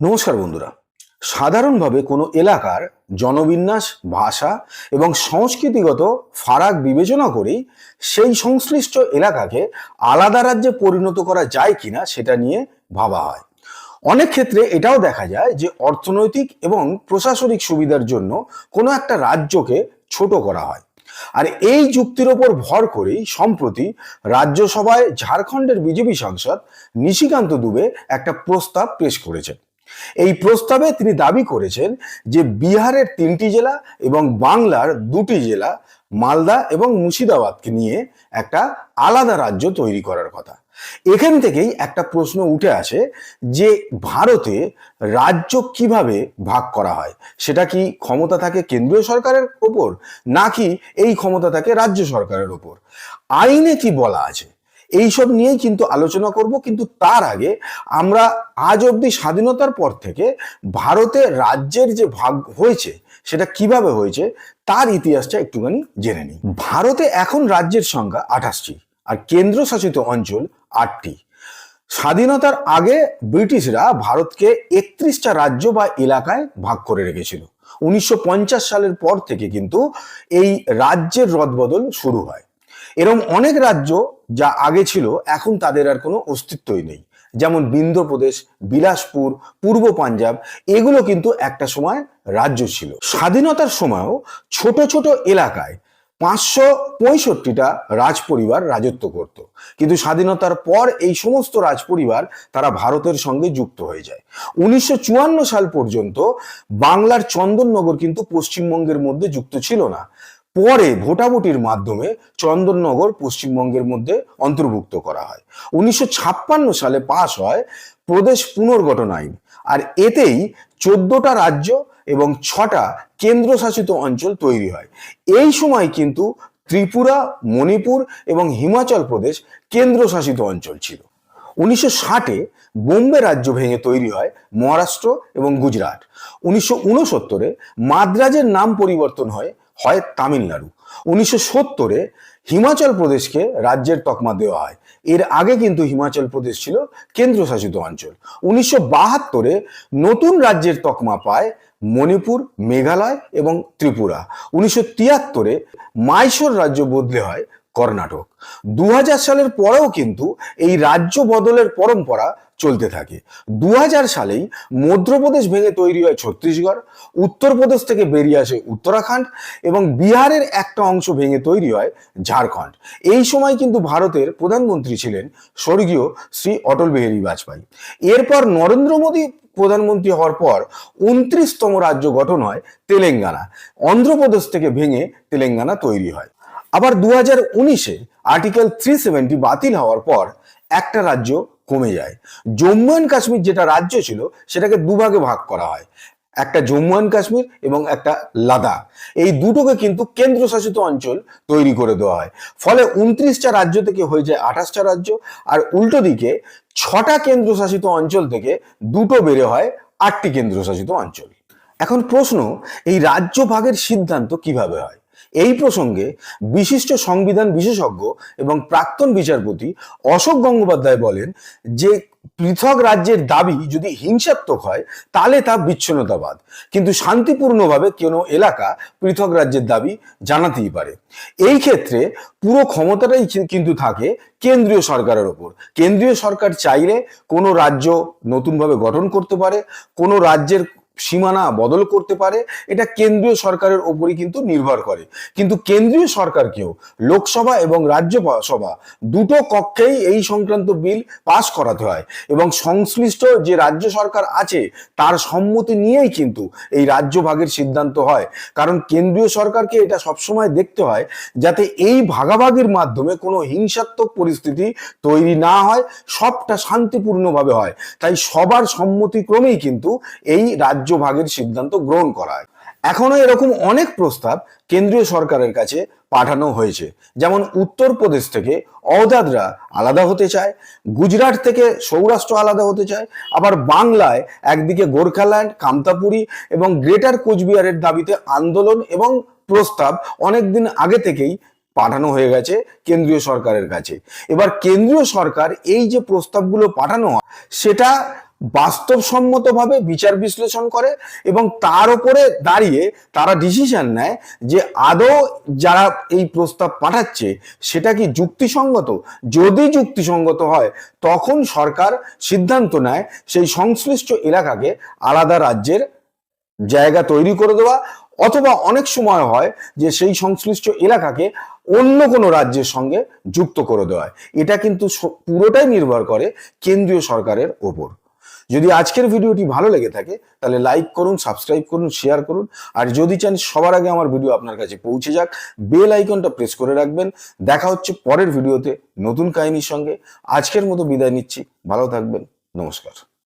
নমস্কার বন্ধুরা। সাধারণভাবে কোনো এলাকার জনবিন্যাস, ভাষা এবং সংস্কৃতিগত ফারাক বিবেচনা করেই সেই সংশ্লিষ্ট এলাকাকে আলাদা রাজ্যে পরিণত করা যায় কিনা সেটা নিয়ে ভাবা হয়। অনেক ক্ষেত্রে এটাও দেখা যায় যে অর্থনৈতিক এবং প্রশাসনিক সুবিধার জন্য কোনো একটা রাজ্যকে ছোট করা হয়। আর এই যুক্তির ওপর ভর করেই সম্প্রতি রাজ্যসভায় ঝাড়খণ্ডের বিজেপি সাংসদ নিশিকান্ত দুবে একটা প্রস্তাব পেশ করেছেন। এই প্রস্তাবে তিনি দাবি করেছেন যে বিহারের তিনটি জেলা এবং বাংলার দুটি জেলা, মালদা এবং মুর্শিদাবাদকে নিয়ে একটা আলাদা রাজ্য তৈরি করার কথা। এখান থেকেই একটা প্রশ্ন উঠে আসে যে ভারতে রাজ্য কীভাবে ভাগ করা হয়? সেটা কি ক্ষমতা থাকে কেন্দ্রীয় সরকারের ওপর নাকি এই ক্ষমতা থাকে রাজ্য সরকারের ওপর? আইনে কি বলা আছে? এইসব নিয়েই কিন্তু আলোচনা করব। কিন্তু তার আগে আমরা আজ অবধি স্বাধীনতার পর থেকে ভারতে রাজ্যের যে ভাগ হয়েছে, সেটা কীভাবে হয়েছে, তার ইতিহাসটা একটুখানি জেনে নিই। ভারতে এখন রাজ্যের সংখ্যা আঠাশটি আর কেন্দ্রশাসিত অঞ্চল আটটি। স্বাধীনতার আগে ব্রিটিশরা ভারতকে একত্রিশটা রাজ্য বা এলাকায় ভাগ করে রেখেছিল। উনিশশো পঞ্চাশ সালের পর থেকে কিন্তু এই রাজ্যের রদবদল শুরু হয়। এরকম অনেক রাজ্য যা আগে ছিল, এখন তাদের আর কোনো অস্তিত্বই নেই। যেমন বিন্ধ্রপ্রদেশ, বিলাসপুর, পূর্ব পাঞ্জাব, এগুলো কিন্তু একটা সময় রাজ্য ছিল। স্বাধীনতার সময়ও ছোট ছোট এলাকায় পাঁচশো পঁয়ষট্টিটা রাজপরিবার রাজত্ব করত। কিন্তু স্বাধীনতার পর এই সমস্ত রাজপরিবার তারা ভারতের সঙ্গে যুক্ত হয়ে যায়। উনিশশো চুয়ান্ন সাল পর্যন্ত বাংলার চন্দননগর কিন্তু পশ্চিমবঙ্গের মধ্যে যুক্ত ছিল না। পরে ভোটাভুটির মাধ্যমে চন্দননগর পশ্চিমবঙ্গের মধ্যে অন্তর্ভুক্ত করা হয়। উনিশশো ছাপ্পান্ন সালে পাশ হয় প্রদেশ পুনর্গঠন আইন। আর এতেই চোদ্দটা রাজ্য এবং ছটা কেন্দ্রশাসিত অঞ্চল তৈরি হয়। এই সময় কিন্তু ত্রিপুরা, মণিপুর এবং হিমাচল প্রদেশ কেন্দ্রশাসিত অঞ্চল ছিল। উনিশশো ষাটে বোম্বে রাজ্য ভেঙে তৈরি হয় মহারাষ্ট্র এবং গুজরাট। উনিশশো উনসত্তরে মাদ্রাজের নাম পরিবর্তন হয় হয় তামিলনাড়ু। উনিশশো সত্তরে হিমাচল প্রদেশকে রাজ্যের তকমা দেওয়া হয়। এর আগে কিন্তু হিমাচল প্রদেশ ছিল কেন্দ্রশাসিত অঞ্চল। উনিশশো বাহাত্তরে নতুন রাজ্যের তকমা পায় মণিপুর, মেঘালয় এবং ত্রিপুরা। উনিশশো তিয়াত্তরে মাইশোর রাজ্য বদলে হয় কর্ণাটক। দু হাজার সালের পরেও কিন্তু এই রাজ্য বদলের পরম্পরা চলতে থাকে। দু হাজার সালেই মধ্যপ্রদেশ ভেঙে তৈরি হয় ছত্তিশগড়, উত্তরপ্রদেশ থেকে বেরিয়ে আসে উত্তরাখণ্ড এবং বিহারের একটা অংশ ভেঙে তৈরি হয় ঝাড়খণ্ড। এই সময় কিন্তু ভারতের প্রধানমন্ত্রী ছিলেন স্বর্গীয় শ্রী অটল বিহারী বাজপেয়ী। এরপর নরেন্দ্র মোদী প্রধানমন্ত্রী হওয়ার পর উনত্রিশতম রাজ্য গঠন হয় তেলেঙ্গানা। অন্ধ্রপ্রদেশ থেকে ভেঙে তেলেঙ্গানা তৈরি হয়। আবার দু হাজার উনিশে আর্টিকেল থ্রি সেভেন্টি বাতিল হওয়ার পর একটা রাজ্য কমে যায়। জম্মু অ্যান্ড কাশ্মীর যেটা রাজ্য ছিল, সেটাকে দুভাগে ভাগ করা হয়। একটা জম্মু অ্যান্ড কাশ্মীর এবং একটা লাদাখ। এই দুটোকে কিন্তু কেন্দ্রশাসিত অঞ্চল তৈরি করে দেওয়া হয়। ফলে উনত্রিশটা রাজ্য থেকে হয়ে যায় আঠাশটা রাজ্য, আর উল্টো দিকে ছটা কেন্দ্রশাসিত অঞ্চল থেকে দুটো বেড়ে হয় আটটি কেন্দ্রশাসিত অঞ্চল। এখন প্রশ্ন, এই রাজ্য ভাগের সিদ্ধান্ত কীভাবে হয়? এই প্রসঙ্গে বিশিষ্ট সংবিধান বিশেষজ্ঞ এবং প্রাক্তন বিচারপতি অশোক গঙ্গোপাধ্যায় বলেন যে পৃথক রাজ্যের দাবি যদি হিংসাত্মক হয়, তাহলে তা বিচ্ছিন্নতাবাদ। কিন্তু শান্তিপূর্ণভাবে কোনো এলাকা পৃথক রাজ্যের দাবি জানাতেই পারে? এই ক্ষেত্রে পুরো ক্ষমতাটাই কিন্তু থাকে কেন্দ্রীয় সরকারের ওপর। কেন্দ্রীয় সরকার চাইলে কোনো রাজ্য নতুনভাবে গঠন করতে পারে, কোনো রাজ্যের সীমানা বদল করতে পারে, এটা কেন্দ্রীয় সরকারের ওপরই কিন্তু নির্ভর করে। কিন্তু কেন্দ্রীয় সরকারকেও লোকসভা এবং রাজ্যসভা দুটো কক্ষেই এই সংক্রান্ত বিল পাশ করাতে হয় এবং সংশ্লিষ্ট যে রাজ্য সরকার আছে, তার সম্মতি নিয়েই কিন্তু এই রাজ্য ভাগের সিদ্ধান্ত হয়। কারণ কেন্দ্রীয় সরকারকে এটা সবসময় দেখতে হয় যাতে এই ভাগাভাগির মাধ্যমে কোনো হিংসাত্মক পরিস্থিতি তৈরি না হয়, সবটা শান্তিপূর্ণভাবে হয়। তাই সবার সম্মতিক্রমেই কিন্তু এই রাজ্য রাজ্য ভাগের সিদ্ধান্ত গ্রহণ করা হয় এখনও এরকম অনেক প্রস্তাব কেন্দ্রীয় সরকারের কাছে পাঠানো হয়েছে। যেমন উত্তরপ্রদেশ থেকে অওদাদরা আলাদা হতে চায়, গুজরাট থেকে সৌরাষ্ট্র আলাদা হতে চায়, আবার বাংলায় একদিকে গোর্খাল্যান্ড কামতাপুরি এবং গ্রেটার কোচবিহারের দাবিতে আন্দোলন এবং প্রস্তাব অনেকদিন আগে থেকেই পাঠানো হয়ে গেছে কেন্দ্রীয় সরকারের কাছে। এবার কেন্দ্রীয় সরকার এই যে প্রস্তাবগুলো পাঠানো হয়, সেটা বাস্তবসম্মতভাবে বিচার বিশ্লেষণ করে এবং তার উপরে দাঁড়িয়ে তারা ডিসিশন নেয় যে আদৌ যারা এই প্রস্তাব পাঠাচ্ছে সেটা কি যুক্তিসঙ্গত? যদি যুক্তিসঙ্গত হয়, তখন সরকার সিদ্ধান্ত নেয় সেই সংশ্লিষ্ট এলাকাকে আলাদা রাজ্যের জায়গা তৈরি করে দেওয়া অথবা অনেক সময় হয় যে সেই সংশ্লিষ্ট এলাকাকে অন্য কোনো রাজ্যের সঙ্গে যুক্ত করে দেওয়া। এটা কিন্তু পুরোটাই নির্ভর করে কেন্দ্রীয় সরকারের ওপর। যদি আজকের ভিডিওটি ভালো লেগে থাকে, তাহলে লাইক করুন সাবস্ক্রাইব করুন শেয়ার করুন। আর যদি চান সবার আগে আমার ভিডিও আপনার কাছে পৌঁছে যাক বেল আইকনটা প্রেস করে রাখবেন। দেখা হচ্ছে পরের ভিডিওতে নতুন কাহিনীর সঙ্গে। আজকের মতো বিদায় নিচ্ছি। ভালো থাকবেন। নমস্কার।